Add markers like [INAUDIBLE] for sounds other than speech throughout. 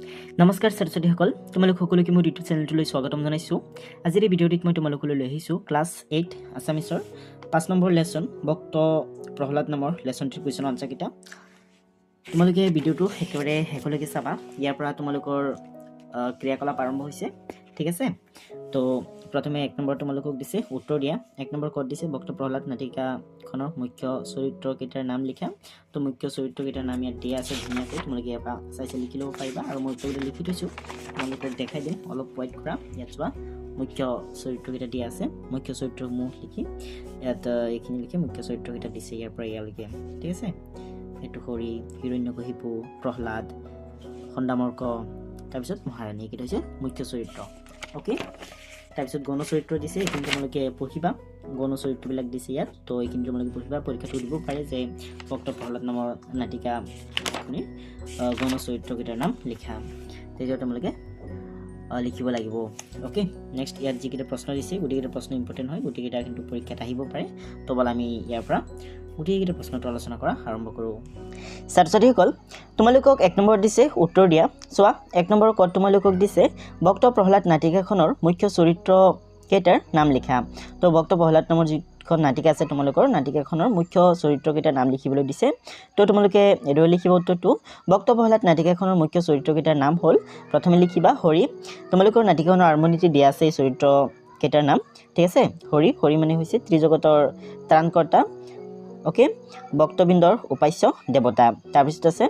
নমস্কাৰ ছাত্ৰ ছাত্ৰীসকল, তোমালোক সকলোকে মোৰ ইউটিউব চেনেলটোলৈ স্বাগতম জনাইছোঁ। আজিৰ এই ভিডিঅ'টিত মই তোমালোকলৈ লৈ আহিছোঁ ক্লাছ এইট, আছামিছৰ পাঁচ নম্বৰ লেচন, ভক্ত প্ৰহ্লাদ নামৰ লেচনটিৰ কুৱেশ্যনৰ আনচাৰকেইটা তোমালোকে ভিডিঅ'টো একেবাৰে শেষলৈকে চাবা। ইয়াৰ পৰা তোমালোকৰ ক্ৰিয়াকলাপ আৰম্ভ হৈছে। ঠিক আছে? তো প্ৰথমে এক নম্বৰ তোমালোকক দিছে উত্তৰ দিয়া। এক নম্বৰ ক'ত দিছে? বক্ত প্ৰহ্লাদ নাটিকাখনৰ মুখ্য চৰিত্ৰকেইটাৰ নাম লিখা। তো মুখ্য চৰিত্ৰকেইটাৰ নাম ইয়াত দিয়া আছে ধুনীয়াকৈ। তোমালোকে ইয়াৰ পৰা চাই চাই লিখি ল'ব পাৰিবা। আৰু মই উত্তৰকেইটা লিখি থৈছোঁ। তোমালোকক দেখাই দিম। অলপ ৱাইট কৰা। ইয়াত চোৱা মুখ্য চৰিত্ৰকেইটা দিয়া আছে। মুখ্য চৰিত্ৰসমূহ লিখি। ইয়াত এইখিনি লিখি মুখ্য চৰিত্ৰকেইটা দিছে ইয়াৰ পৰা ইয়ালৈকে। ঠিক আছে? এইটো হৰি হিৰণ্যকশিপু প্ৰহ্লাদ খণ্ডামৰ্ক তাৰপিছত মহাৰাণী এইকেইটা হৈছে মুখ্য চৰিত্ৰ। অ'কে তাৰপিছত গণ চৰিত্ৰ দিছে এইখিনি তোমালোকে পঢ়িবা। গণ চৰিত্ৰবিলাক দিছে ইয়াত তো এইখিনি তোমালোকে পঢ়িবা পৰীক্ষাটো দিব পাৰে যে ভক্ত প্ৰহ্লাদ নামৰ নাটিকা আপুনি আহ, গণ চৰিত্ৰকেইটাৰ নাম লিখা। তেতিয়া তোমালোকে লিখিব লাগিব। অ'কে নেক্সট ইয়াত যিকেইটা প্ৰশ্ন দিছে গোটেইকেইটা প্ৰশ্ন ইম্পৰ্টেণ্ট হয় গোটেইকেইটা কিন্তু পৰীক্ষাত আহিব পাৰে। তো ব'লা আমি ইয়াৰ পৰা গোটেইকেইটা প্ৰশ্নটো আলোচনা কৰা আৰম্ভ কৰোঁ। ছাত্ৰ ছাত্ৰীসকল, তোমালোকক এক নম্বৰত দিছে উত্তৰ দিয়া। চোৱা, এক নম্বৰ ক'ত তোমালোকক দিছে? ভক্ত প্ৰহ্লাদ নাটিকাখনৰ মুখ্য চৰিত্ৰকেইটাৰ নাম লিখা। তো ভক্ত প্ৰহ্লাদ নামৰ যিখন নাটিকা আছে তোমালোকৰ, নাটিকাখনৰ মুখ্য চৰিত্ৰকেইটাৰ নাম লিখিবলৈ দিছে। তো তোমালোকে এইদৰে লিখিব উত্তৰটো। ভক্ত প্ৰহ্লাদ নাটিকাখনৰ মুখ্য চৰিত্ৰকেইটাৰ নাম হ'ল, প্ৰথমে লিখিবা হৰি। তোমালোকৰ নাটিকাখনৰ আৰম্ভণিতে দিয়া আছে এই চৰিত্ৰকেইটাৰ নাম। ঠিক আছে? হৰি হৰি মানে হৈছে ত্ৰিজগতৰ ত্ৰাণকৰ্তা। অ'কে ভক্তবৃন্দৰ উপাস্য দেৱতা। তাৰপিছত আছে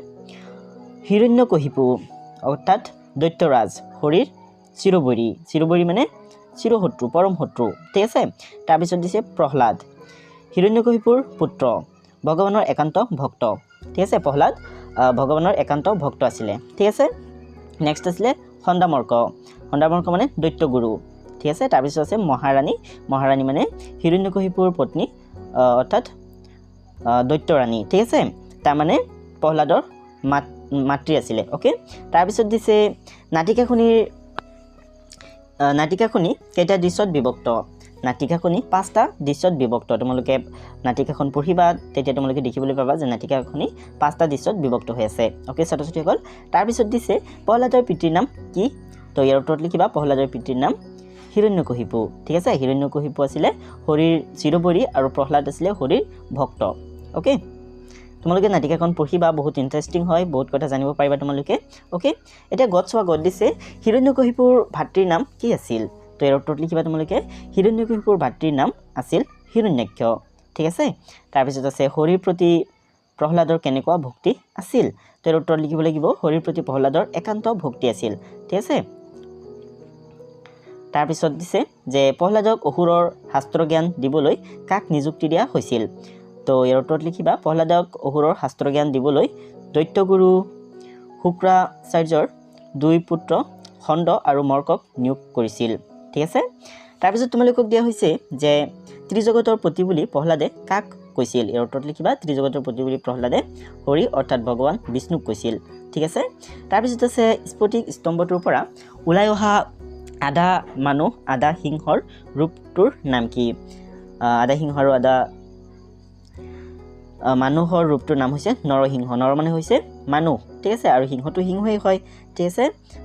হিৰণ্যকশিপু অৰ্থাৎ দৈত্যৰাজ হৰিৰ চিৰবৈৰী। চিৰবৈৰী মানে চিৰশত্ৰু পৰম শত্ৰু ঠিক আছে? তাৰপিছত দিছে প্ৰহ্লাদ হিৰণ্যকশিপুৰ পুত্ৰ ভগৱানৰ একান্ত ভক্ত। ঠিক আছে প্ৰহ্লাদ? ভগৱানৰ একান্ত ভক্ত আছিলে। ঠিক আছে? নেক্সট আছিলে খণ্ডামৰ্ক। খণ্ডামৰ্ক মানে দৈত্যগুৰু। ঠিক আছে? তাৰপিছত আছে মহাৰাণী। মহাৰাণী মানে হিৰণ্যকশিপুৰ পত্নী অৰ্থাৎ দৈত্যৰাণী ঠিক আছে? তাৰমানে প্ৰহ্লাদৰ মাত মাতৃ আছিলে অ'কে তাৰপিছত দিছে নাটিকাখনিৰ নাটিকাখনি কেইটা দৃশ্যত বিভক্ত? নাটিকাখনি পাঁচটা দৃশ্যত বিভক্ত। তোমালোকে নাটিকাখন পঢ়িবা তেতিয়া তোমালোকে দেখিবলৈ পাবা যে নাটিকাখনি পাঁচটা দৃশ্যত বিভক্ত হৈ আছে। অ'কে ছাত্ৰ ছাত্ৰীসকল তাৰপিছত দিছে প্ৰহ্লাদৰ পিতৃৰ নাম কি? তো ইয়াৰ উত্তৰত লিখিবা প্ৰহ্লাদৰ পিতৃৰ নাম হিৰণ্যকশিপু। ঠিক আছে? হিৰণ্যকশিপু আছিলে হৰিৰ চিৰবৰী আৰু প্ৰহ্লাদ আছিলে হৰিৰ ভক্ত। অ'কে তোমালোকে নাটিকাখন পঢ়িবা বহুত ইণ্টাৰেষ্টিং হয় বহুত কথা জানিব পাৰিবা তোমালোকে। অ'কে এতিয়া গত চোৱা গত দিছে হিৰণ্যকশিপুৰ ভাতৃৰ নাম কি আছিল? তো ইয়াৰ উত্তৰত লিখিবা তোমালোকে হিৰণ্যকশিপুৰ ভাতৃৰ নাম আছিল হিৰণ্যাক্ষ। ঠিক আছে? তাৰপিছত আছে হৰিৰ প্ৰতি প্ৰহ্লাদৰ কেনেকুৱা ভক্তি আছিল? তো ইয়াৰ উত্তৰত লিখিব লাগিব হৰিৰ প্ৰতি প্ৰহ্লাদৰ একান্ত ভক্তি আছিল। ঠিক আছে? তাৰপিছত দিছে যে প্ৰহ্লাদক অসুৰৰ শাস্ত্ৰ জ্ঞান দিবলৈ কাক নিযুক্তি দিয়া হৈছিল? তো ইয়াৰ উত্তৰত লিখিবা প্ৰহ্লাদক অসুৰৰ শাস্ত্ৰ জ্ঞান দিবলৈ দৈত্যগুৰু শুক্ৰাচাৰ্যৰ দুই পুত্ৰ খণ্ড আৰু মৰ্কক নিয়োগ কৰিছিল। ঠিক আছে? তাৰপিছত তোমালোকক দিয়া হৈছে যে ত্ৰিজগতৰ প্ৰতি বুলি প্ৰহ্লাদে কাক কৈছিল? ইয়াৰ উত্তৰত লিখিবা ত্ৰিজগতৰ প্ৰতি বুলি প্ৰহ্লাদে হৰি অৰ্থাৎ ভগৱান বিষ্ণুক কৈছিল। ঠিক আছে? তাৰপিছত আছে স্ফটিক স্তম্ভটোৰ পৰা ওলাই অহা আধা মানুহ আধা সিংহৰ ৰূপটোৰ নাম কি? আধা সিংহ আৰু আধা মানুহৰ ৰূপটোৰ নাম হৈছে নৰসিংহ। নৰ মানে হৈছে মানুহ ঠিক আছে? আৰু সিংহটো সিংহই হয় ঠিক আছে?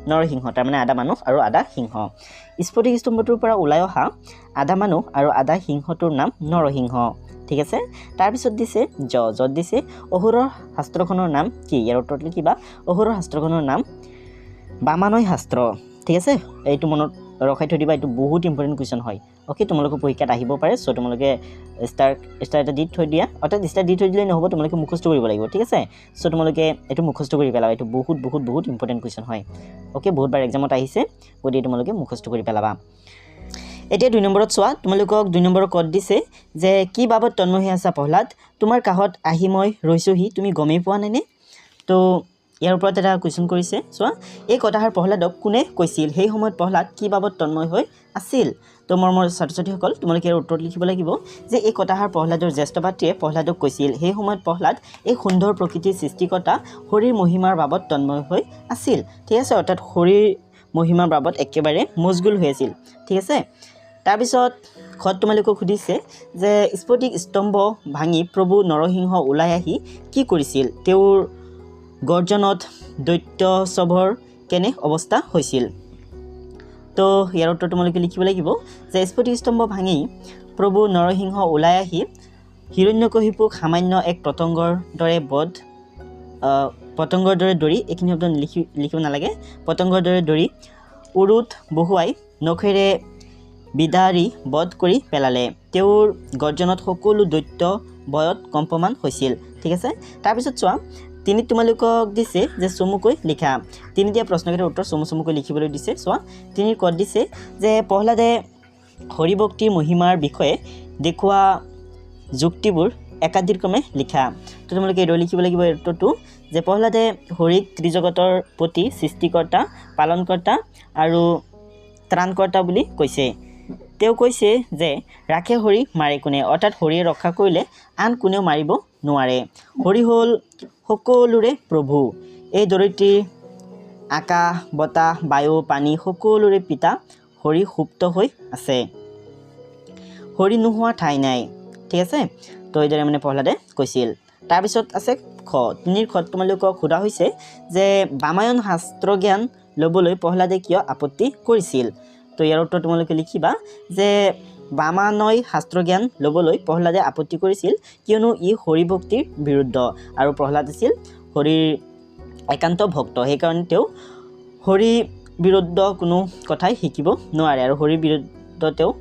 নৰসিংহ তাৰমানে আধা মানুহ আৰু আধা সিংহ। স্ফটিক স্তম্ভটোৰ পৰা ওলাই অহা আধা মানুহ আৰু আধা সিংহটোৰ নাম নৰসিংহ ঠিক আছে? তাৰপিছত দিছে জ য'ত দিছে অসুৰৰ শাস্ত্ৰখনৰ নাম কি? ইয়াৰ উত্তৰত লিখিবা অসুৰৰ শাস্ত্ৰখনৰ নাম বামানয় শাস্ত্ৰ ঠিক আছে? এইটো মনত ৰখাই থৈ দিবা, এইটো বহুত ইম্পৰ্টেণ্ট কুৱেশ্যন হয়। অ'কে তোমালোকৰ পৰীক্ষাত আহিব পাৰে চ' তোমালোকে ষ্টাৰ ষ্টাৰ এটা দি থৈ দিয়া। অৰ্থাৎ ষ্টাৰ দি থৈ দিলেই নহ'ব, তোমালোকে মুখস্থ কৰিব লাগিব, ঠিক আছে? চ' তোমালোকে এইটো মুখস্থ কৰি পেলাবা, এইটো বহুত বহুত বহুত ইম্পৰ্টেণ্ট কুৱেশ্যন হয়। অ'কে বহুতবাৰ এক্সামত আহিছে, গতিকে তোমালোকে মুখস্থ কৰি পেলাবা। এতিয়া দুই নম্বৰত চোৱা, তোমালোকক দুই নম্বৰৰ কড দিছে যে, কি বাবদ তন্ময় হৈ আছা প্ৰহ্লাদ? তোমাৰ কাষত আহি মই ৰৈছোহি, তুমি গমেই পোৱা নাইনে তো ইয়াৰ ওপৰত এটা কুৱেশ্যন কৰিছে চোৱা এই কথাষাৰ প্ৰহ্লাদক কোনে কৈছিল? সেই সময়ত প্ৰহ্লাদ কি বাবদ তন্ময় হৈ আছিল? তো মৰমৰ ছাত্ৰ ছাত্ৰীসকল তোমালোকে ইয়াৰ উত্তৰত লিখিব লাগিব যে এই কথাষাৰ প্ৰহ্লাদৰ জ্যেষ্ঠ ভাতৃয়ে প্ৰহ্লাদক কৈছিল। সেই সময়ত প্ৰহ্লাদ এই সুন্দৰ প্ৰকৃতিৰ সৃষ্টিকৰ্তা হৰিৰ মহিমাৰ বাবদ তন্ময় হৈ আছিল। ঠিক আছে অৰ্থাৎ হৰিৰ মহিমাৰ বাবদ একেবাৰে মজগুল হৈ আছিল। ঠিক আছে? তাৰপিছত ঘৰত তোমালোকক সুধিছে যে স্ফটিক স্তম্ভ ভাঙি প্ৰভু নৰসিংহ ওলাই আহি কি কৰিছিল? তেওঁৰ গৰ্জনত দৈত্য চভৰ কেনে অৱস্থা হৈছিল? তো ইয়াৰ উত্তৰ তোমালোকে লিখিব লাগিব যে স্ফটিকস্তম্ভ ভাঙি প্ৰভু নৰসিংহ ওলাই আহি হিৰণ্যকশিপুক সামান্য এক পতংগৰ দৰে বধ পতংগৰ দৰে দৌৰি এইখিনি শব্দ লিখি লিখিব নালাগে পতংগৰ দৰে দৌৰি উৰুত বহুৱাই নখেৰে বিদাৰি বধ কৰি পেলালে। তেওঁৰ গৰ্জনত সকলো দৈত্য বয়ত কম্পমান হৈছিল। ঠিক আছে? তাৰপিছত চোৱা তিনিত তোমালোকক দিছে যে চমুকৈ লিখা। তিনি দিয়া প্ৰশ্নকেইটাৰ উত্তৰ চমু চমুকৈ লিখিবলৈ দিছে। চোৱা তিনিৰ কত দিছে যে প্ৰহ্লাদে হৰিভক্তিৰ মহিমাৰ বিষয়ে দেখুওৱা যুক্তিবোৰ একাধিক্ৰমে লিখা। তো তোমালোকে এইদৰে লিখিব লাগিব উত্তৰটো যে প্ৰহ্লাদে হৰিক ত্ৰিজগতৰ প্ৰতি সৃষ্টিকৰ্তা, পালনকৰ্তা আৰু ত্ৰাণকৰ্তা বুলি কৈছে। তেওঁ কৈছে যে, ৰাখে হৰি মাৰে কোনে? অৰ্থাৎ হৰিয়ে ৰক্ষা কৰিলে আন কোনেও মাৰিব নোৱাৰে। হৰি হ'ল সকলোৰে প্ৰভু। এই ধৰিত্ৰীৰ আকাশ, বতাহ, বায়ু, পানী সকলোৰে পিতা হৰি সুপ্ত হৈ আছে। হৰি নোহোৱা ঠাই নাই। ঠিক আছে? তো এইদৰে মানে প্ৰহ্লাদে কৈছিল। তাৰপিছত আছে খ তিনিৰ খত তোমালোকক সোধা হৈছে যে, বামায়ন শাস্ত্ৰ জ্ঞান ল'বলৈ প্ৰহ্লাদে কিয় আপত্তি কৰিছিল? তো ইয়াৰ উত্তৰ তোমালোকে লিখিবা যে বামানয় শাস্ত্ৰ জ্ঞান ল'বলৈ প্ৰহ্লাদে আপত্তি কৰিছিল কিয়নো ই হৰিভক্তিৰ বিৰুদ্ধ আৰু প্ৰহ্লাদ আছিল হৰিৰ একান্ত ভক্ত। সেইকাৰণে তেওঁ হৰি বিৰুদ্ধ কোনো কথাই শিকিব নোৱাৰে আৰু হৰিৰ বিৰুদ্ধ তেওঁ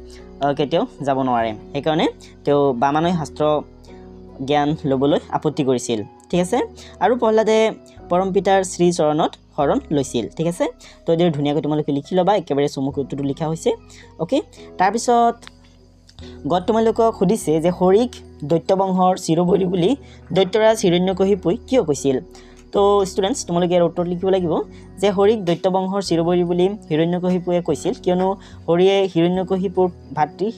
কেতিয়াও যাব নোৱাৰে। সেইকাৰণে তেওঁ বামানয় শাস্ত্ৰ জ্ঞান ল'বলৈ আপত্তি কৰিছিল। ঠিক আছে? আৰু প্ৰহ্লাদে পৰম পিতাৰ শ্ৰীচৰণত শৰণ লৈছিল, ঠিক আছে? তো এইদৰে ধুনীয়াকৈ তোমালোকে লিখি ল'বা, একেবাৰে চমুকৈ উত্তৰটো লিখা হৈছে অ'কে তাৰপিছত গত তোমালোকক সুধিছে যে হৰিক দৈত্যবংশৰ চিৰবলি বুলি দৈত্যৰাজ হিৰণ্যকশিপুই কিয় কৈছিল? তো ষ্টুডেণ্টছ তোমালোকে ইয়াৰ উত্তৰ লিখিব লাগিব, যে হৰিক দৈত্যবংশৰ চিৰবলি বুলি হিৰণ্যকশিপুৱে কৈছিল, কিয়নো হৰিয়ে হিৰণ্যকশিপুৰ ভাতৃ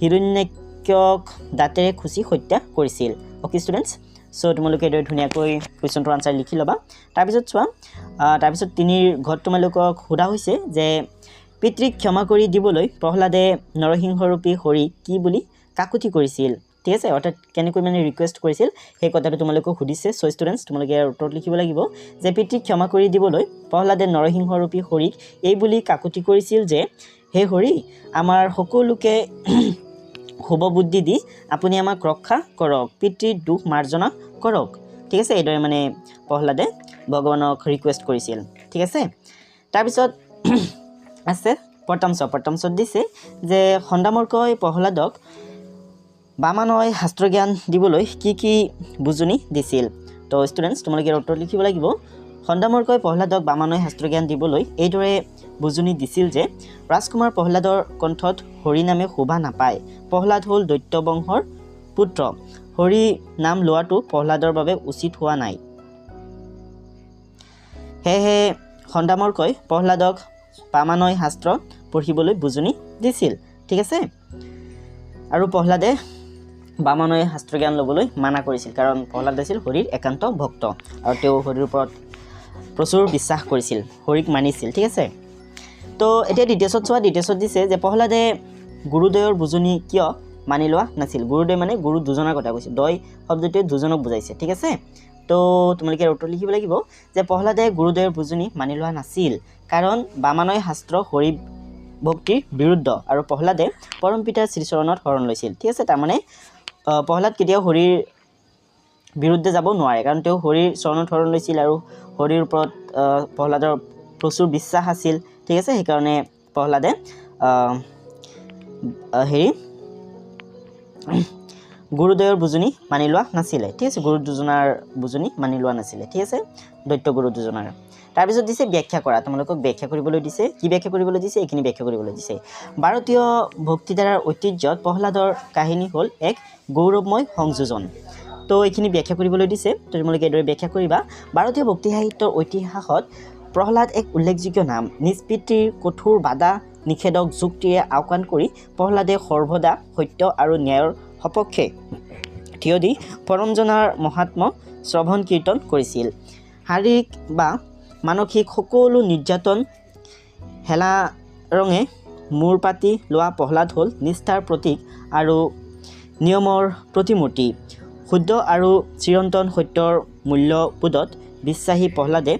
হিৰণ্যক দাঁতেৰে খুচি হত্যা কৰিছিল অ'কে ষ্টুডেণ্টছ চ' তোমালোকে এইদৰে ধুনীয়াকৈ কুৱেশ্যনটোৰ আনচাৰ লিখি ল'বা। তাৰপিছত চোৱা তাৰপিছত তিনিৰ ঘৰত তোমালোকক সোধা হৈছে যে, পিতৃক ক্ষমা কৰি দিবলৈ প্ৰহ্লাদে নৰসিংহৰূপী হৰি কি বুলি কাকুতি কৰিছিল? ঠিক আছে, অৰ্থাৎ কেনেকৈ মানে ৰিকুৱেষ্ট কৰিছিল, সেই কথাটো তোমালোকক সুধিছে। চ' ষ্টুডেণ্টছ তোমালোকে ইয়াৰ উত্তৰত লিখিব লাগিব যে, পিতৃক ক্ষমা কৰি দিবলৈ প্ৰহ্লাদে নৰসিংহৰূপী হৰিক এই বুলি কাকুতি কৰিছিল যে, হে হৰি, আমাৰ সকলোকে শুভ বুদ্ধি দি, আপুনি আমাক ৰক্ষা কৰক, পিতৃৰ দুখ মাৰ্জনা কৰক। ঠিক আছে, এইদৰে মানে প্ৰহ্লাদে ভগৱানক ৰিকুৱেষ্ট কৰিছিল। ঠিক আছে? তাৰপিছত [CLEARS THROAT] আছে পটামচ পটামচত দিছে যে সন্দামৰ্কই প্ৰহ্লাদক বামানয় শাস্ত্ৰ জ্ঞান দিবলৈ কি কি বুজনি দিছিল? তো ষ্টুডেণ্টছ তোমালোকে উত্তৰ লিখিব লাগিব। সন্দামৰ্কই প্ৰহ্লাদক বামানয় শাস্ত্ৰ জ্ঞান দিবলৈ এইদৰে বুজনি দিছিল যে ৰাজকুমাৰ প্ৰহ্লাদৰ কণ্ঠত হৰি নামে শোভা নাপায়। প্ৰহ্লাদ হ'ল দৈত্য বংশৰ পুত্ৰ। হৰি নাম লোৱাটো প্ৰহ্লাদৰ বাবে উচিত হোৱা নাই। সেয়েহে সন্দামৰ্কই প্ৰহ্লাদক বামানয় শাস্ত্ৰ পঢ়িবলৈ বুজনি দিছিল। ঠিক আছে? আৰু প্ৰহ্লাদে বামানয় শাস্ত্ৰ জ্ঞান ল'বলৈ মানা কৰিছিল কাৰণ প্ৰহ্লাদ আছিল হৰিৰ একান্ত ভক্ত। আৰু তেওঁ হৰিৰ ওপৰত প্ৰচুৰ বিশ্বাস কৰিছিল হৰিক মানিছিল। ঠিক আছে? তো এতিয়া ডিটেইলছত চোৱা ডিটেইলছত দিছে যে প্ৰহ্লাদে গুৰুদয়ৰ বুজনি কিয় মানি লোৱা নাছিল? গুৰুদয় মানে গুৰু দুজনৰ কথা কৈছে। দয় শব্দটোৱে দুজনক বুজাইছে, ঠিক আছে? তো তোমালোকে উত্তৰ লিখিব লাগিব যে প্ৰহ্লাদে গুৰুদয়ৰ বুজনি মানি লোৱা নাছিল, কাৰণ বামানয় শাস্ত্ৰ হৰি ভক্তিৰ বিৰুদ্ধ আৰু প্ৰহ্লাদে পৰম পিতাৰ শ্ৰীচৰণত শৰণ লৈছিল, ঠিক আছে? তাৰমানে প্ৰহ্লাদ কেতিয়াও হৰিৰ বিৰুদ্ধে যাব নোৱাৰে, কাৰণ তেওঁ হৰিৰ চৰণত শৰণ লৈছিল আৰু হৰিৰ ওপৰত প্ৰহ্লাদৰ প্ৰচুৰ বিশ্বাস আছিল। ঠিক আছে সেইকাৰণে প্ৰহ্লাদে হেৰি গুৰুদয়ৰ বুজনি মানি লোৱা নাছিলে। ঠিক আছে, গুৰু দুজনাৰ বুজনি মানি লোৱা নাছিলে, ঠিক আছে, দৈত্য গুৰু দুজনাৰ। তাৰপিছত দিছে ব্যাখ্যা কৰা, তোমালোকক ব্যাখ্যা কৰিবলৈ দিছে। কি ব্যাখ্যা কৰিবলৈ দিছে? এইখিনি ব্যাখ্যা কৰিবলৈ দিছে। ভাৰতীয় ভক্তিধাৰাৰ ঐতিহ্যত প্ৰহ্লাদৰ কাহিনী হ'ল এক গৌৰৱময় সংযোজন। তো এইখিনি ব্যাখ্যা কৰিবলৈ দিছে। তো তোমালোকে এইদৰে ব্যাখ্যা কৰিবা। ভাৰতীয় ভক্তি সাহিত্যৰ ঐতিহাসত প্ৰহ্লাদ এক উল্লেখযোগ্য নাম। নিজ পিতৃৰ কঠোৰ বাধা নিষেধক যুক্তিৰে আওকাণ কৰি প্ৰহ্লাদে সৰ্বদা সত্য আৰু ন্যায়ৰ সপক্ষে থিয় দি পৰমজনাৰ মহাত্ম শ্ৰৱণ কীৰ্তন কৰিছিল। শাৰীৰিক বা মানসিক সকলো নিৰ্যাতন হেলা ৰঙে মূৰ পাতি লোৱা প্ৰহ্লাদ হ'ল নিষ্ঠাৰ প্ৰতীক আৰু নিয়মৰ প্ৰতিমূৰ্তি। শুদ্ধ আৰু চিৰন্তন সত্যৰ মূল্যবোধত বিশ্বাসী প্ৰহ্লাদে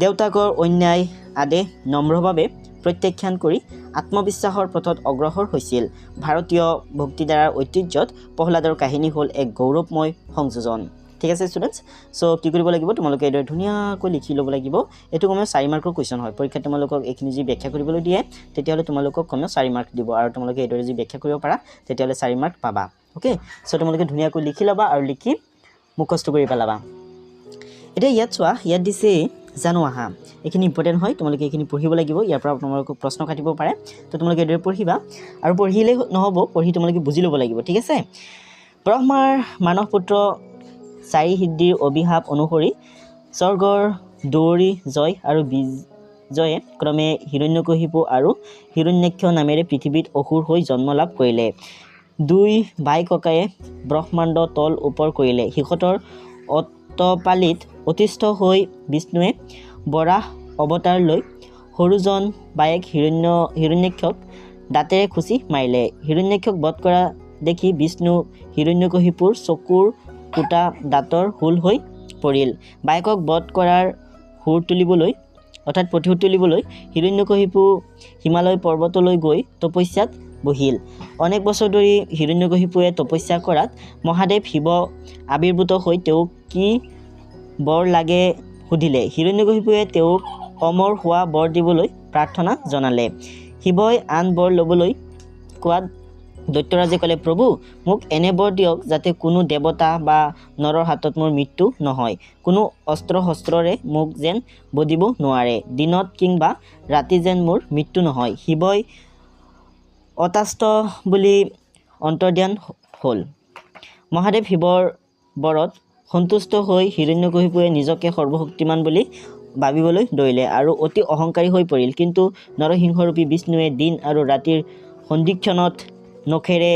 দেউতাকৰ অন্যায় আদেশ নম্ৰভাৱে প্ৰত্যাখ্যান কৰি আত্মবিশ্বাসৰ পথত অগ্ৰসৰ হৈছিল। ভাৰতীয় ভক্তিধাৰাৰ ঐতিহ্যত প্ৰহ্লাদৰ কাহিনী হ'ল এক গৌৰৱময় সংযোজন। ঠিক আছে ষ্টুডেণ্টছ চ' কি কৰিব লাগিব? তোমালোকে এইদৰে ধুনীয়াকৈ লিখি ল'ব লাগিব। এইটো কমেও চাৰি মাৰ্কৰ কুৱেশ্যন হয়। পৰীক্ষাত তোমালোকক এইখিনি যদি ব্যাখ্যা কৰিবলৈ দিয়ে তেতিয়াহ'লে তোমালোকক কমেও চাৰি মাৰ্ক দিব। আৰু তোমালোকে এইদৰে যদি ব্যাখ্যা কৰিব পাৰা তেতিয়াহ'লে চাৰি মাৰ্ক পাবা। অ'কে চ' তোমালোকে ধুনীয়াকৈ লিখি ল'বা আৰু লিখি মুখস্থ কৰি পেলাবা। এতিয়া ইয়াত চোৱা ইয়াত দিছে জানো আহা। এইখিনি ইম্পৰ্টেণ্ট হয় তোমালোকে এইখিনি পঢ়িব লাগিব ইয়াৰ পৰা তোমালোকক প্ৰশ্ন কাটিব পাৰে। তো তোমালোকে এইদৰে পঢ়িবা আৰু পঢ়িলেই নহ'ব পঢ়ি তোমালোকে বুজি ল'ব লাগিব ঠিক আছে? ব্ৰহ্মাৰ মানস পুত্ৰ চাৰি সিদ্ধিৰ অভিশাপ অনুসৰি স্বৰ্গৰ দৌৰী জয় আৰু বিজয়ে ক্ৰমে হিৰণ্যকশিপু আৰু হিৰণ্যাক্ষ নামেৰে পৃথিৱীত অসুৰ হৈ জন্ম লাভ কৰিলে। দুই বাই ককায়ে ব্ৰহ্মাণ্ড তল ওপৰ কৰিলে। সিহঁতৰ অটপালিত অতিষ্ঠ হৈ বিষ্ণুৱে বৰাহ অৱতাৰ লৈ সৰুজন বায়েক হিৰণ্য হিৰণ্যাক্ষক দাঁতেৰে খুচি মাৰিলে। হিৰণ্যাক্ষক বধ কৰা দেখি বিষ্ণু হিৰণ্যকশিপুৰ চকুৰ ফুটা দাঁতৰ হুল হৈ পৰিল। বায়েকক বধ কৰাৰ সুৰ তুলিবলৈ অৰ্থাৎ প্ৰতিশোধ তুলিবলৈ হিৰণ্যকশিপু হিমালয় পৰ্বতলৈ গৈ তপস্যাত বহিল। অনেক বছৰ ধৰি হিৰণ্যকশিপুৱে তপস্যা কৰাত মহাদেৱ শিৱ আৱিৰ্ভূত হৈ তেওঁক কি বৰ লাগে সুধিলে। হিৰণ্যকশিপুৱে তেওঁক অমৰ হোৱা বৰ দিবলৈ প্ৰাৰ্থনা জনালে। শিৱই আন বৰ ল'বলৈ কোৱাত দৈত্যৰাজে ক'লে প্ৰভু মোক এনে বৰ দিয়ক যাতে কোনো দেৱতা বা নৰৰ হাতত মোৰ মৃত্যু নহয়। কোনো অস্ত্ৰ শস্ত্ৰৰে মোক যেন বধিব নোৱাৰে। দিনত কিংবা ৰাতি যেন মোৰ মৃত্যু নহয়। শিৱই অতাস্ত বুলি অন্তৰ্ধান হ'ল। মহাদেৱ শিৱৰ বৰত সন্তুষ্ট হৈ হিৰণ্যকশিপুৱে নিজকে সৰ্বশক্তিমান বুলি ভাবিবলৈ ধৰিলে আৰু অতি অহংকাৰী হৈ পৰিল। কিন্তু নৰসিংহৰূপী বিষ্ণুৱে দিন আৰু ৰাতিৰ সন্ধিক্ষণত নখেৰে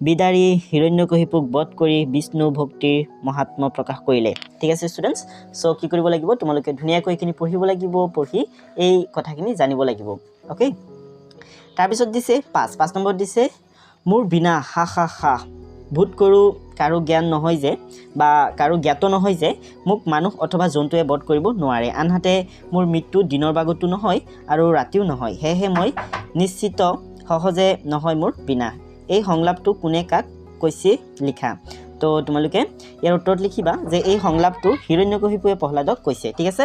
বিদাৰি হিৰণ্যকশিপুক বধ কৰি বিষ্ণু ভক্তিৰ মহাত্ম প্ৰকাশ কৰিলে। ঠিক আছে ষ্টুডেণ্টছ চ' কি কৰিব লাগিব? তোমালোকে ধুনীয়াকৈ এইখিনি পঢ়িব লাগিব পঢ়ি এই কথাখিনি জানিব লাগিব। অ'কে তাৰপিছত দিছে পাঁচ পাঁচ নম্বৰত দিছে মোৰ বিনা হা হা হা। ভূত কৰোঁ কাৰো জ্ঞান নহয় যে বা কাৰো জ্ঞাত নহয় যে মোক মানুহ অথবা জন্তুৱে বধ কৰিব নোৱাৰে। আনহাতে মোৰ মৃত্যু দিনৰ ভাগতো নহয় আৰু ৰাতিও নহয়। সেয়েহে মই নিশ্চিত সহজে নহয় মোৰ বিনা এই সংলাপটো কোনে কাক কৈছে লিখা? তো তোমালোকে ইয়াৰ উত্তৰত লিখিবা যে এই সংলাপটো হিৰণ্যকশিপুৱে প্ৰহ্লাদক কৈছে। ঠিক আছে?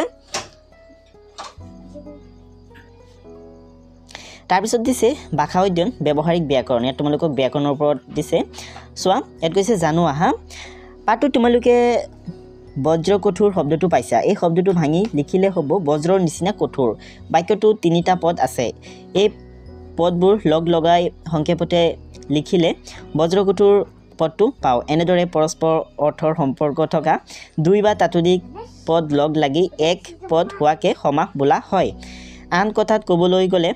তাৰপিছত দিছে ভাষা অধ্যয়ন ব্যৱহাৰিক ব্যাকৰণ। ইয়াত তোমালোকক ব্যাকৰণৰ ওপৰত দিছে। চোৱা ইয়াত কৈছে জানো আহা পাঠটো তোমালোকে বজ্ৰ কঠোৰ শব্দটো পাইছা। এই শব্দটো ভাঙি লিখিলে হ'ব বজ্ৰৰ নিচিনা কঠোৰ। বাক্যটো তিনিটা পদ আছে। এই পদবোৰ লগ লগাই সংক্ষেপতে লিখিলে বজ্ৰকঠোৰ পদটো পাওঁ। এনেদৰে পৰস্পৰ অৰ্থৰ সম্পৰ্ক থকা দুই বা তাতোধিক পদ লগ লাগি এক পদ হোৱাকে সমাস বোলা হয়। আন কথাত ক'বলৈ গ'লে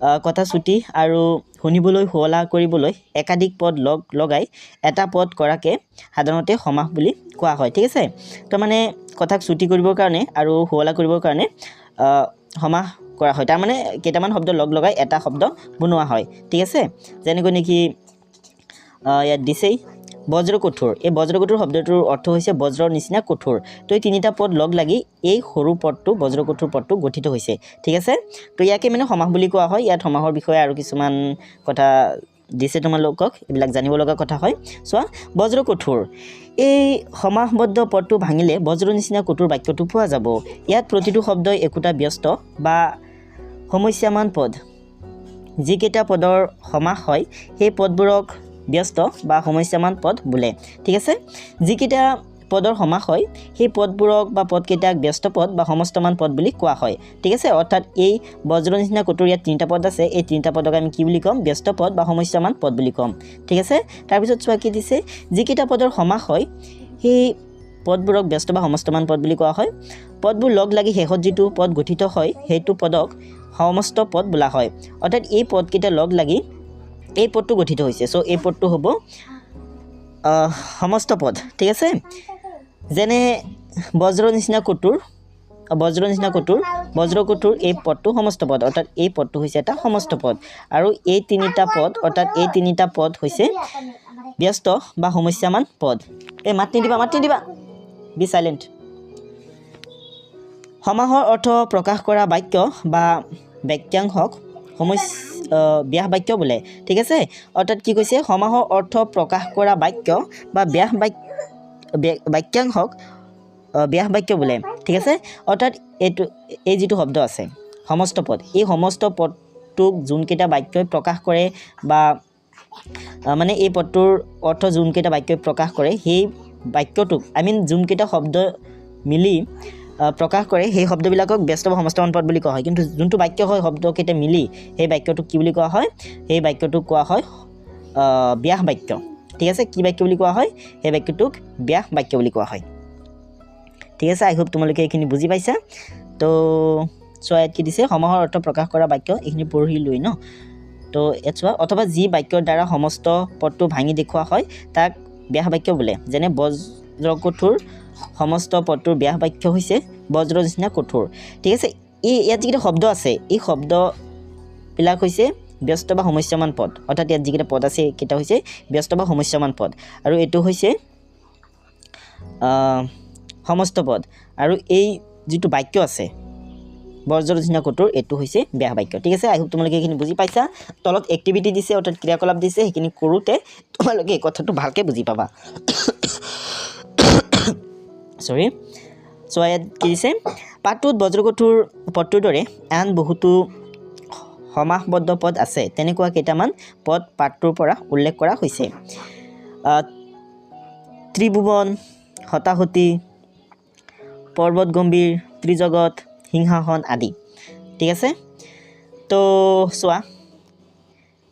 আহ, কথা চুটি আৰু শুনিবলৈ শুৱলা কৰিবলৈ একাধিক পদ লগ লগাই এটা পদ কৰাকে সাধাৰণতে সমাস বুলি কোৱা হয় ঠিক আছে? তাৰমানে কথাক চুটি কৰিবৰ কাৰণে আৰু শুৱলা কৰিবৰ কাৰণে সমাস কৰা হয়। তাৰমানে কেইটামান শব্দ লগ লগাই এটা শব্দ বনোৱা হয় ঠিক আছে? যেনেকৈ নেকি ইয়াত দিছেই। বজ্ৰ কঠোৰ এই বজ্ৰ কঠোৰ শব্দটোৰ অৰ্থ হৈছে বজ্ৰৰ নিচিনা কঠোৰ। তো এই তিনিটা পদ লগ লাগি এই সৰু পদটো বজ্ৰ কঠোৰ পদটো গঠিত হৈছে। ঠিক আছে? তো ইয়াকে মানে সমাস বুলি কোৱা হয়। ইয়াত সমাসৰ বিষয়ে আৰু কিছুমান কথা দিছে তোমালোকক। এইবিলাক জানিব লগা কথা হয়। চোৱা বজ্ৰ কঠোৰ এই সমাসবদ্ধ পদটো ভাঙিলে বজ্ৰ নিচিনা কঠোৰ বাক্যটো পোৱা যাব। ইয়াত প্ৰতিটো শব্দই একোটা ব্যস্ত বা সমস্যামান পদ। যিকেইটা পদৰ সমাস হয় সেই পদবোৰক ব্যস্ত বা সমস্যামান পদ বোলে। ঠিক আছে? যিকেইটা পদৰ সমাস হয় সেই পদবোৰক বা পদকেইটাক ব্যস্ত পদ বা সমস্তমান পদ বুলি কোৱা হয়। ঠিক আছে? অৰ্থাৎ এই বজ্ৰ নিচিনা কটোৰ ইয়াত তিনিটা পদ আছে এই তিনিটা পদক আমি কি বুলি ক'ম? ব্যস্ত পদ বা সমস্যামান পদ বুলি ক'ম। ঠিক আছে? তাৰপিছত চোৱা কি দিছে যিকেইটা পদৰ সমাস হয় সেই পদবোৰক ব্যস্ত বা সমস্তমান পদ বুলি কোৱা হয়। পদবোৰ লগ লাগি শেষত যিটো পদ গঠিত হয় সেইটো পদক সমস্ত পদ বোলা হয়। অৰ্থাৎ এই পদকেইটা লগ লাগি এই পদটো গঠিত হৈছে। চ' এই পদটো হ'ব সমস্ত পদ ঠিক আছে? যেনে বজ্ৰ নিচিনা কটুৰ, বজ্ৰ নিচিনা কটুৰ, বজ্ৰ কটুৰ এই পদটো সমস্ত পদ অৰ্থাৎ এই পদটো হৈছে এটা সমস্ত পদ আৰু এই তিনিটা পদ অৰ্থাৎ এই তিনিটা পদ হৈছে ব্যস্ত বা সমস্যামান পদ এই, মাত নিদিবা মাত নিদিবা। বি চাইলেণ্ট সমাহৰ অৰ্থ প্ৰকাশ কৰা বাক্য বা বাক্যাংশক সমস্য ব্যাস বাক্য বোলে। ঠিক আছে? অৰ্থাৎ কি কৈছে? সমাহৰ অৰ্থ প্ৰকাশ কৰা বাক্য বা ব্যাস বাক্য বাক্যাংশক ব্যাস বাক্য বোলে। ঠিক আছে? অৰ্থাৎ এইটো, এই যিটো শব্দ আছে, সমস্ত পদ, এই সমস্ত পদটোক যোনকেইটা বাক্যই প্ৰকাশ কৰে বা মানে এই পদটোৰ অৰ্থ যোনকেইটা বাক্যই প্ৰকাশ কৰে, সেই বাক্যটোক, আই মিন, যোনকেইটা শব্দ মিলি প্ৰকাশ কৰে সেই শব্দবিলাকক ব্যস্ত বা সমস্তমান পদ বুলি কোৱা হয়। কিন্তু যোনটো বাক্য হয় শব্দকেইটা মিলি সেই বাক্যটোক কি বুলি কোৱা হয়? সেই বাক্যটোক কোৱা হয় ব্যাস বাক্য। ঠিক আছে? কি বাক্য বুলি কোৱা হয়? সেই বাক্যটোক ব্যাস বাক্য বুলি কোৱা হয়। ঠিক আছে? আই হোপ তোমালোকে এইখিনি বুজি পাইছা। তো চোৱা ইয়াত কি দিছে? সমাহৰ অৰ্থ প্ৰকাশ কৰা বাক্য এইখিনি পঢ়ি লৈ ন? তো ইয়াত চোৱা অথবা যি বাক্যৰ দ্বাৰা সমস্ত পদটো ভাঙি দেখুওৱা হয় তাক ব্যাস বাক্য বোলে। যেনে বজ্ৰকঠোৰ সমস্ত পদটোৰ ব্যাস বাক্য হৈছে বজ্ৰ নিচিনা কঠোৰ। ঠিক আছে এই ইয়াত যিকেইটা শব্দ আছে, এই শব্দবিলাক হৈছে ব্যস্ত বা সমস্যামান পদ। অৰ্থাৎ ইয়াত যিকেইটা পদ আছে এইকেইটা হৈছে ব্যস্ত বা সমস্যামান পদ। আৰু এইটো হৈছে সমস্ত পদ। আৰু এই যিটো বাক্য আছে, বজ্ৰ নিচিনা কঠোৰ, এইটো হৈছে ব্যাস বাক্য। ঠিক আছে, আই হোপ তোমালোকে এইখিনি বুজি পাইছা। তলত এক্টিভিটি দিছে, অৰ্থাৎ ক্ৰিয়াকলাপ দিছে, সেইখিনি কৰোঁতে তোমালোকে এই কথাটো ভালকৈ বুজি পাবা। চৰি চ' ইয়াত কি দিছে? পাঠটোত বজ্ৰকঠোৰ পদটোৰ দৰে আন বহুতো সমাসবদ্ধ পদ আছে। তেনেকুৱা কেইটামান পদ পাঠটোৰ পৰা উল্লেখ কৰা হৈছে। ত্ৰিভুৱন হতাহতি পৰ্বত গম্ভীৰ ত্ৰিজগত সিংহাসন আদি। ঠিক আছে? তো চোৱা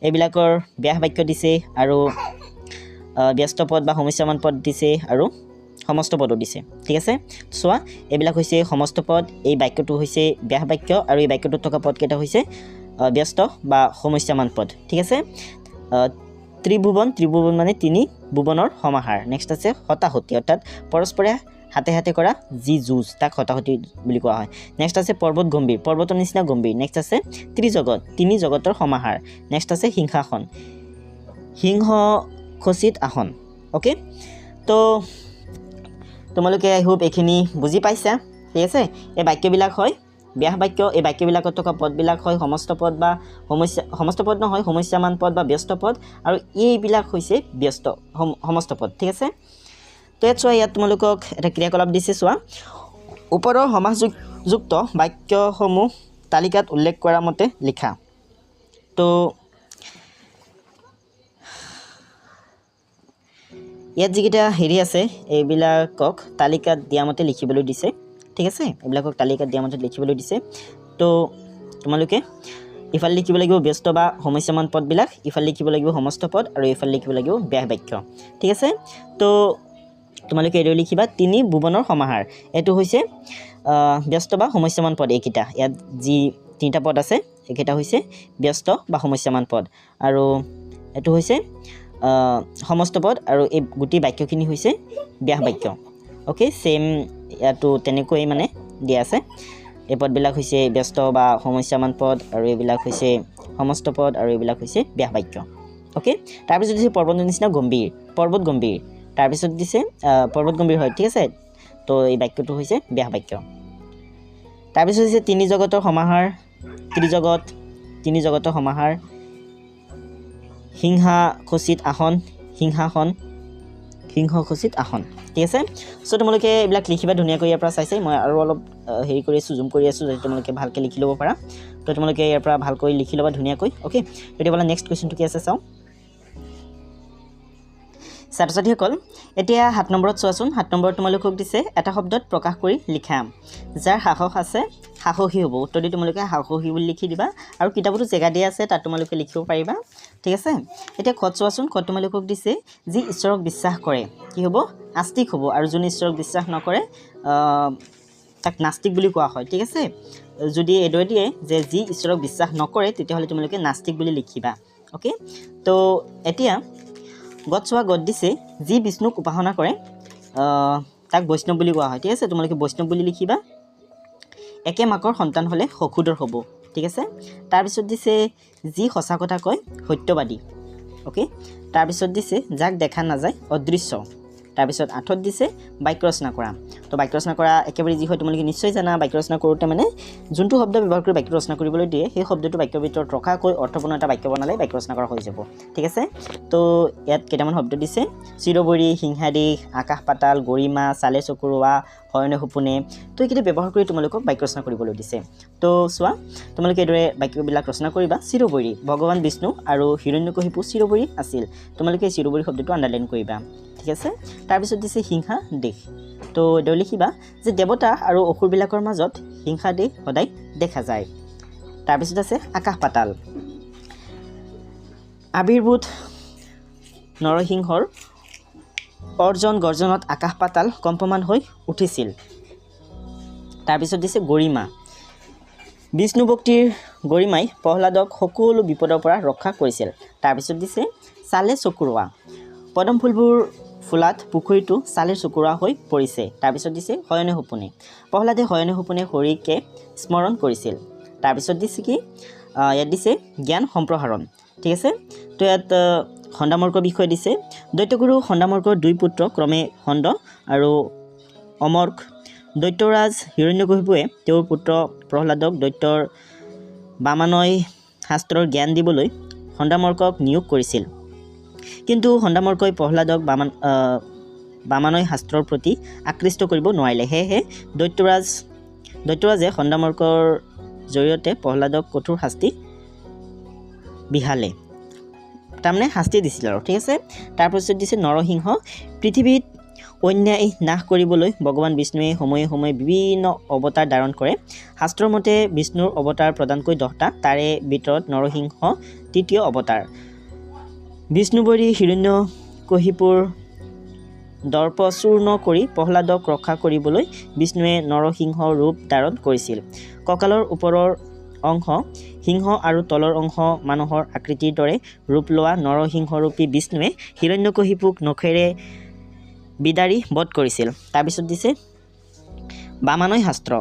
এইবিলাকৰ ব্যাস বাক্য দিছে আৰু ব্যস্ত পদ বা সমস্যামান পদ দিছে আৰু সমস্ত পদো দিছে, ঠিক আছে? চোৱা, এইবিলাক হৈছে সমস্ত পদ, এই বাক্যটো হৈছে ব্যাস বাক্য আৰু এই বাক্যটোত থকা পদকেইটা হৈছে ব্যস্ত বা সমস্যামান পদ, ঠিক আছে? ত্ৰিভুৱন ত্ৰিভুৱন মানে তিনি ভুৱনৰ সমাহাৰ নেক্সট আছে হতাহতি, অৰ্থাৎ পৰস্পৰে হাতে হাতে কৰা যি যুঁজ, তাক হতাহতি বুলি কোৱা হয়। নেক্সট আছে পৰ্বত গম্ভীৰ, পৰ্বতৰ নিচিনা গম্ভীৰ নেক্সট আছে ত্ৰিজগত, তিনি জগতৰ সমাহাৰ নেক্সট আছে সিংহাসন, সিংহ খচিত আসন অ'কে তো তোমালোকে আই হোপ এইখিনি বুজি পাইছা? ঠিক আছে? এই বাক্যবিলাক হয় ব্যাস বাক্য। এই বাক্যবিলাকত থকা পদবিলাক হয় সমস্ত পদ বা সমস্যা সমস্ত পদ নহয় সমস্যামান পদ বা ব্যস্ত পদ। আৰু এইবিলাক হৈছে ব্যস্ত সম- সমস্ত পদ ঠিক আছে? তো ইয়াত চোৱা ইয়াত তোমালোকক এটা ক্ৰিয়াকলাপ দিছে চোৱা। ওপৰৰ সমাসযুক্ত বাক্যসমূহ তালিকাত উল্লেখ কৰা মতে লিখা। তো ইয়াত যিকেইটা হেৰি আছে, এইবিলাকক তালিকাত দিয়া মতে লিখিবলৈ দিছে। ঠিক আছে? এইবিলাকক তালিকাত দিয়া মতে লিখিবলৈ দিছে। তো, তোমালোকে ইফালে লিখিব লাগিব ব্যস্ত বা সমস্যামান পদবিলাক, ইফালে লিখিব লাগিব সমস্ত পদ আৰু এইফালে লিখিব লাগিব ব্যাস বাক্য। ঠিক আছে? তো, তোমালোকে এইদৰে লিখিবা, তিনি ভুৱনৰ সমাহাৰ। এইটো হৈছে ব্যস্ত বা সমস্যামান পদ এইকেইটা। ইয়াত যি তিনিটা পদ আছে, এইকেইটা হৈছে ব্যস্ত বা সমস্যামান পদ। আৰু এইটো হৈছে সমস্ত পদ আৰু এই গোটেই বাক্যখিনি হৈছে ব্যাস বাক্য। অ'কে ছেইম ইয়াতো তেনেকৈ মানে দিয়া আছে। এই পদবিলাক হৈছে ব্যস্ত বা সমস্যামান পদ আৰু এইবিলাক হৈছে সমস্ত পদ আৰু এইবিলাক হৈছে ব্যাস বাক্য। অ'কে তাৰপিছত দিছে পৰ্বতৰ নিচিনা গম্ভীৰ পৰ্বত গম্ভীৰ। তাৰপিছত দিছে পৰ্বত গম্ভীৰ হয় ঠিক আছে? তো এই বাক্যটো হৈছে ব্যাস বাক্য। তাৰপিছত হৈছে তিনি জগতৰ সমাহাৰ ত্ৰিজগত তিনি জগতৰ সমাহাৰ সিংহা খচিত আসন সিংহাসন সিংহ খচিত আসন। ঠিক আছে? চ' তোমালোকে এইবিলাক লিখিবা ধুনীয়াকৈ ইয়াৰ পৰা চাইছে। মই আৰু অলপ হেৰি কৰি আছোঁ জুম কৰি আছোঁ যাতে তোমালোকে ভালকৈ লিখি ল'ব পাৰা। তো তোমালোকে ইয়াৰ পৰা ভালকৈ লিখি ল'বা ধুনীয়াকৈ অ'কে তেতিয়াহ'লে নেক্সট কুৱেশ্যনটো কি আছে চাওঁ। ছাত্ৰ এতিয়া সাত নম্বৰত চোৱাচোন। সাত নম্বৰত তোমালোকক দিছে এটা শব্দত প্ৰকাশ কৰি লিখা। যাৰ সাহস আছে, সাহসী হ'ব। উত্তৰ দি তোমালোকে সাহসী বুলি লিখি দিবা আৰু কিতাপতো জেগা দিয়া আছে, তাত তোমালোকে লিখিব পাৰিবা। ঠিক আছে? এতিয়া খত চোৱাচোন। খত তোমালোকক দিছে, যি ঈশ্বৰক বিশ্বাস কৰে, কি হ'ব? আস্তিক হ'ব। আৰু যোনে ঈশ্বৰক বিশ্বাস নকৰে তাক নাস্তিক বুলি কোৱা হয়। ঠিক আছে? যদি এইদৰে দিয়ে যে যি ঈশ্বৰক বিশ্বাস নকৰে, তেতিয়াহ'লে তোমালোকে নাস্তিক বুলি লিখিবা। অ'কে? তো এতিয়া গত চোৱা গত দিছে যি বিষ্ণুক উপাসনা কৰে তাক বৈষ্ণৱ বুলি কোৱা হয়। ঠিক আছে তোমালোকে বৈষ্ণৱ বুলি লিখিবা। একে মাকৰ সন্তান হ'লে সখুদৰ হ'ব। ঠিক আছে? তাৰপিছত দিছে যি সঁচা কথা কয় সত্যবাদী। অ'কে তাৰপিছত দিছে যাক দেখা নাযায় অদৃশ্য। তাৰপিছত আঠত দিছে বাক্য ৰচনা কৰা। তো বাক্য ৰচনা কৰা একেবাৰে যি হয় তোমালোকে নিশ্চয় জানা বাক্য ৰচনা কৰোঁতে মানে যোনটো শব্দ ব্যৱহাৰ কৰি বাক্য ৰচনা কৰিবলৈ দিয়ে, সেই শব্দটো বাক্যৰ ভিতৰত ৰখাকৈ অৰ্থপূৰ্ণ এটা বাক্য বনালে বাক্য ৰচনা কৰা হৈ যাব। ঠিক আছে? তো ইয়াত কেইটামান শব্দ দিছে, চিৰবৰি, সিংহাদিশ আকাশ পাতাল গৰিমা, চালে চকুৰোৱা হয়নে সপোনে তো এইকেইটা ব্যৱহাৰ কৰি তোমালোকক বাক্য ৰচনা কৰিবলৈ দিছে। তো চোৱা তোমালোকে এইদৰে বাক্যবিলাক ৰচনা কৰিবা। চিৰবৰি ভগৱান বিষ্ণু আৰু হিৰণ্যকশিপু চিৰবৰি আছিল। তোমালোকে এই চিৰবৰি শব্দটো আণ্ডাৰলাইন কৰিবা। ঠিক আছে? তাৰপিছত দিছে হিংসা দেশ। তো এইদৰে লিখিবা যে দেৱতা আৰু অসুৰবিলাকৰ মাজত হিংসা দেশ সদায় দেখা যায়। তাৰপিছত আছে আকাশ পাতাল। আবিৰ্ভূত নৰসিংহৰ অৰ্জন গৰ্জনত আকাশ পাতাল কম্পমান হৈ উঠিছিল। তাৰপিছত দিছে গৰিমা। বিষ্ণু ভক্তিৰ গৰিমাই প্ৰহ্লাদক সকলো বিপদৰ পৰা ৰক্ষা কৰিছিল। তাৰপিছত দিছে চালে চকুৰোৱা। পদম ফুলবোৰ ফুলাত পুখুৰীটো চালে চকুৰোৱা হৈ পৰিছে। তাৰপিছত দিছে শয়নে সপোনে। প্ৰহ্লাদে শয়নে সপোনে হৰিকে স্মৰণ কৰিছিল। তাৰপিছত দিছে কি? ইয়াত দিছে জ্ঞান সম্প্ৰসাৰণ। ঠিক আছে? তো ইয়াত খণ্ডামৰ্কৰ বিষয়ে দিছে। দৈত্যগুৰু খণ্ডামৰ্কৰ দুই পুত্ৰ ক্ৰমে খণ্ড আৰু অমৰ্ক। দৈত্যৰাজ হিৰণ্যকশিপুৱে তেওঁৰ পুত্ৰ প্ৰহ্লাদক দৈত্যৰ বামানয় শাস্ত্ৰৰ জ্ঞান দিবলৈ খণ্ডামৰ্কক নিয়োগ কৰিছিল। কিন্তু খণ্ডামৰ্কই প্ৰহ্লাদক বামান বামানয় শাস্ত্ৰৰ প্ৰতি আকৃষ্ট কৰিব নোৱাৰিলে। সেয়েহে দৈত্যৰাজ দৈত্যৰাজে খণ্ডামৰ্কৰ জৰিয়তে প্ৰহ্লাদক কঠোৰ শাস্তি বিহালে। তাৰমানে শাস্তি দিছিল আৰু ঠিক আছে? তাৰপিছত দিছে নৰসিংহ। পৃথিৱীত অন্যায় নাশ কৰিবলৈ ভগৱান বিষ্ণুৱে সময়ে সময়ে বিভিন্ন অৱতাৰ ধাৰণ কৰে। শাস্ত্ৰৰ মতে বিষ্ণুৰ অৱতাৰ প্ৰধানকৈ দহটা তাৰে ভিতৰত নৰসিংহ তৃতীয় অৱতাৰ। বিষ্ণুবৰী হিৰণ্যকশিপুৰ দৰ্প চূৰ্ণ কৰি প্ৰহ্লাদক ৰক্ষা কৰিবলৈ বিষ্ণুৱে নৰসিংহ ৰূপ ধাৰণ কৰিছিল। কঁকালৰ ওপৰৰ অংশ। সিংহ আৰু তলৰ অংশ মানুহৰ আকৃতিৰ দৰে ৰূপ লোৱা নৰসিংহৰূপী বিষ্ণুৱে হিৰণ্যকশিপুক নখেৰে বিদাৰি বধ কৰিছিল। তাৰপিছত দিছে বামানয় শাস্ত্ৰ।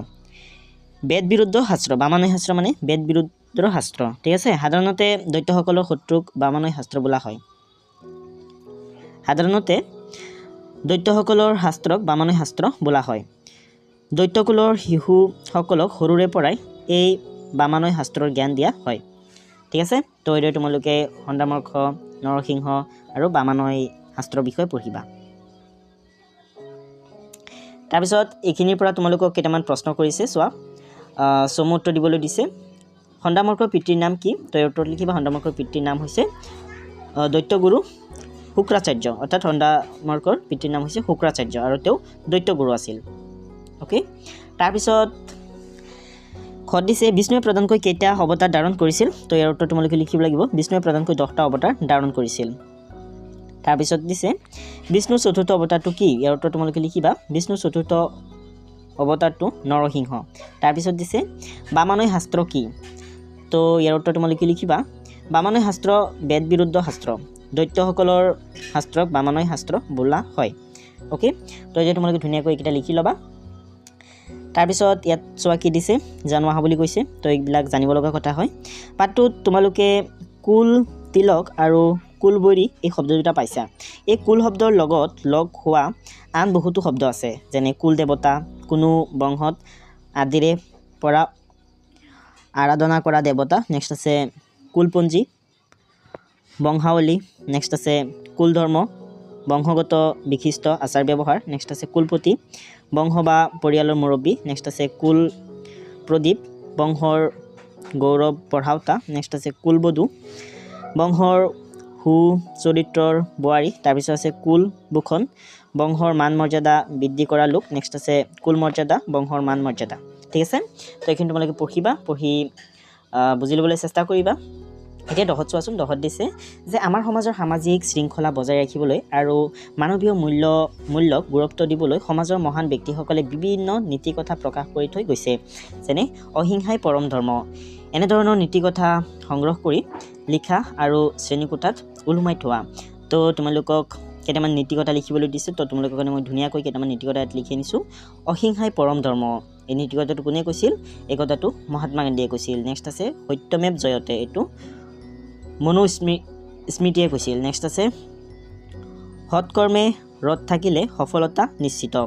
বেদ বিৰুদ্ধ শাস্ত্ৰ। বামানয় শাস্ত্ৰ মানে বেদ বিৰুদ্ধ শাস্ত্ৰ। ঠিক আছে? সাধাৰণতে দৈত্যসকলৰ শত্ৰুক বামানয় শাস্ত্ৰ বোলা হয়। সাধাৰণতে দৈত্যসকলৰ শাস্ত্ৰক বামানয় শাস্ত্ৰ বোলা হয়। দৈত্যকুলৰ শিশুসকলক সৰুৰে পৰাই এই বামানয় শাস্ত্ৰৰ জ্ঞান দিয়া হয়। ঠিক আছে? তো এইদৰে তোমালোকে খণ্ডামৰ্ষ নৰসিংহ আৰু বামানয় শাস্ত্ৰৰ বিষয়ে পঢ়িবা। তাৰপিছত এইখিনিৰ পৰা তোমালোকক কেইটামান প্ৰশ্ন কৰিছে চোৱা। চমু উত্তৰ দিবলৈ দিছে। খণ্ডামৰ্কৰ পিতৃৰ নাম কি? তই উত্তৰত লিখিবা খণ্ডামৰ্কৰ পিতৃৰ নাম হৈছে দৈত্যগুৰু শুক্ৰাচাৰ্য। অৰ্থাৎ খণ্ডামৰ্কৰ পিতৃৰ নাম হৈছে শুক্ৰাচাৰ্য আৰু তেওঁ দৈত্যগুৰু আছিল। অ'কে? তাৰপিছত খত দিছে বিষ্ণুৱে প্ৰধানকৈ কেইটা অৱতাৰ ধাৰণ কৰিছিল, তো ইয়াৰ উত্তৰ তোমালোকে লিখিব লাগিব। বিষ্ণুৱে প্ৰধানকৈ দহটা অৱতাৰ ধাৰণ কৰিছিল। তাৰপিছত দিছে, বিষ্ণুৰ চতুৰ্থ অৱতাৰটো কি? ইয়াৰ উত্তৰ তোমালোকে লিখিবা। বিষ্ণুৰ চতুৰ্থ অৱতাৰটো নৰসিংহ। তাৰপিছত দিছে বামানয় শাস্ত্ৰ কি? তো ইয়াৰ উত্তৰ তোমালোকে লিখিবা। বামানয় শাস্ত্ৰ বেদ বিৰুদ্ধ শাস্ত্ৰ। দৈত্যসকলৰ শাস্ত্ৰক বামানয় শাস্ত্ৰ বোলা হয়। অ'কে? তো এতিয়া তোমালোকে ধুনীয়াকৈ এইকেইটা লিখি ল'বা। তাৰপিছত ইয়াত চোৱা কি দিছে জানো আহা বুলি কৈছে তো এইবিলাক জানিব লগা কথা হয়। পাঠটোত তোমালোকে কুল তিলক আৰু কুলবৰী এই শব্দ দুটা পাইছা। এই কুল শব্দৰ লগত লগ হোৱা আন বহুতো শব্দ আছে যেনে কুল দেৱতা কোনো বংশত আদিৰে পৰা আৰাধনা কৰা দেৱতা নেক্সট আছে কুলপঞ্জী বংশাৱলী নেক্সট আছে কুল ধৰ্ম বংশগত বিশিষ্ট আচাৰ ব্যৱহাৰ নেক্সট আছে কুলপতি বংশ বা পৰিয়ালৰ মুৰব্বী নেক্সট আছে কুল প্ৰদীপ বংশৰ গৌৰৱ বঢ়াওতা নেক্সট আছে কুলবধূ বংশৰ সু চৰিত্ৰৰ বোৱাৰী তাৰপিছত আছে কুল ভূষণ বংশৰ মান মৰ্যাদা বৃদ্ধি কৰা লোক নেক্সট আছে কুল মৰ্যাদা বংশৰ মান মৰ্যাদা। ঠিক আছে? তো এইখিনি তোমালোকে পঢ়িবা পঢ়ি বুজি ল'বলৈ চেষ্টা কৰিবা। এতিয়া দহত চোৱাচোন দহত দিছে যে আমাৰ সমাজৰ সামাজিক শৃংখলা বজাই ৰাখিবলৈ আৰু মানৱীয় মূল্য মূল্যক গুৰুত্ব দিবলৈ সমাজৰ মহান ব্যক্তিসকলে বিভিন্ন নীতি কথা প্ৰকাশ কৰি থৈ গৈছে। যেনে অহিংসাই পৰম ধৰ্ম। এনেধৰণৰ নীতি কথা সংগ্ৰহ কৰি লিখা আৰু শ্ৰেণীকোঠাত ওলোমাই থোৱা। তো তোমালোকক কেইটামান নীতি কথা লিখিবলৈ দিছোঁ তো তোমালোকৰ কাৰণে মই ধুনীয়াকৈ কেইটামান নীতি কথা ইয়াত লিখি আনিছোঁ। অহিংসাই পৰম ধৰ্ম। এই নীতি কথাটো কোনে কৈছিল? এই কথাটো মহাত্মা গান্ধীয়ে কৈছিল। নেক্সট আছে সত্যমেৱ জয়তে। এইটো মনোস্মৃ স্মৃতিয়ে কৈছিল। নেক্সট আছে সৎকৰ্মে ৰদ থাকিলে সফলতা নিশ্চিত।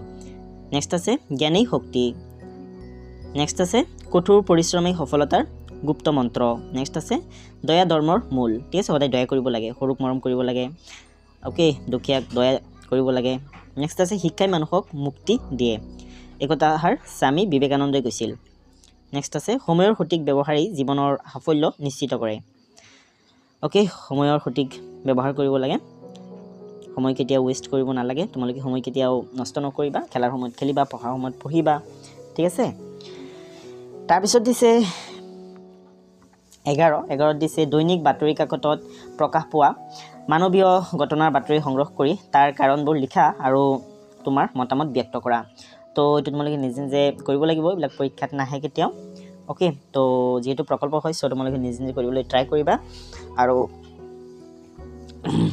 নেক্সট আছে, জ্ঞানেই শক্তি। নেক্সট আছে, কঠোৰ পৰিশ্ৰমেই সফলতাৰ গুপ্ত মন্ত্ৰ। নেক্সট আছে, দয়া ধৰ্মৰ মূল। ঠিক আছে, সদায় দয়া কৰিব লাগে, সৰুক মৰম কৰিব লাগে। অ'কে দুখীয়াক দয়া কৰিব লাগে। নেক্সট আছে, শিক্ষাই মানুহক মুক্তি দিয়ে। এই কথাষাৰ স্বামী বিবেকানন্দই কৈছিল। নেক্সট আছে, সময়ৰ সঠিক ব্যৱহাৰেই জীৱনৰ সাফল্য নিশ্চিত কৰে। অ'কে সময়ৰ সঠিক ব্যৱহাৰ কৰিব লাগে। সময় কেতিয়াও ৱেষ্ট কৰিব নালাগে। তোমালোকে সময় কেতিয়াও নষ্ট নকৰিবা। খেলাৰ সময়ত খেলিবা পঢ়াৰ সময়ত পঢ়িবা। ঠিক আছে? তাৰপিছত দিছে এঘাৰ। এঘাৰত দিছে দৈনিক বাতৰি কাকতত প্ৰকাশ পোৱা মানৱীয় ঘটনাৰ বাতৰি সংগ্ৰহ কৰি তাৰ কাৰণবোৰ লিখা আৰু তোমাৰ মতামত ব্যক্ত কৰা। তো এইটো তোমালোকে নিজে নিজে কৰিব লাগিব। এইবিলাক পৰীক্ষাত নাহে কেতিয়াও। অ'কে তো যিহেতু প্ৰকল্প হয় চ' তোমালোকে নিজে নিজে কৰিবলৈ ট্ৰাই কৰিবা। আৰু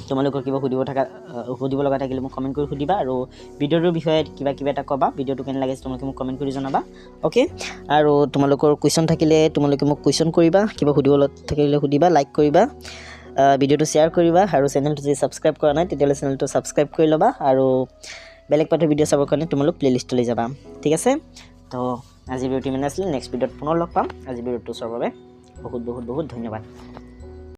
তোমালোকৰ কিবা সুধিব থকা সুধিব লগা থাকিলে মোক কমেণ্ট কৰি সুধিবা। আৰু ভিডিঅ'টোৰ বিষয়ে কিবা কিবা এটা ক'বা ভিডিঅ'টো কেনে লাগিছে তোমালোকে মোক কমেণ্ট কৰি জনাবা। অ'কে আৰু তোমালোকৰ কুৱেশ্যন থাকিলে তোমালোকে মোক কুৱেশ্যন কৰিবা কিবা সুধিব থাকিলে সুধিবা লাইক কৰিবা। ভিডিঅ'টো শ্বেয়াৰ কৰিবা আৰু চেনেলটো যদি ছাবস্ক্ৰাইব কৰা নাই তেতিয়াহ'লে চেনেলটো ছাবস্ক্ৰাইব কৰি ল'বা। আৰু বেলেগ পাঠৰ ভিডিঅ' চাবৰ কাৰণে তোমালোক প্লে'লিষ্টলৈ যাবা। ঠিক আছে? তো আজি ভিডিঅ'টো ইমানে আছিলে? নেক্সট ভিডিঅ'ত পুনৰ লগ পাম। আজি ভিডিঅ'টো চোৱাৰ বাবে বহুত বহুত বহুত ধন্যবাদ।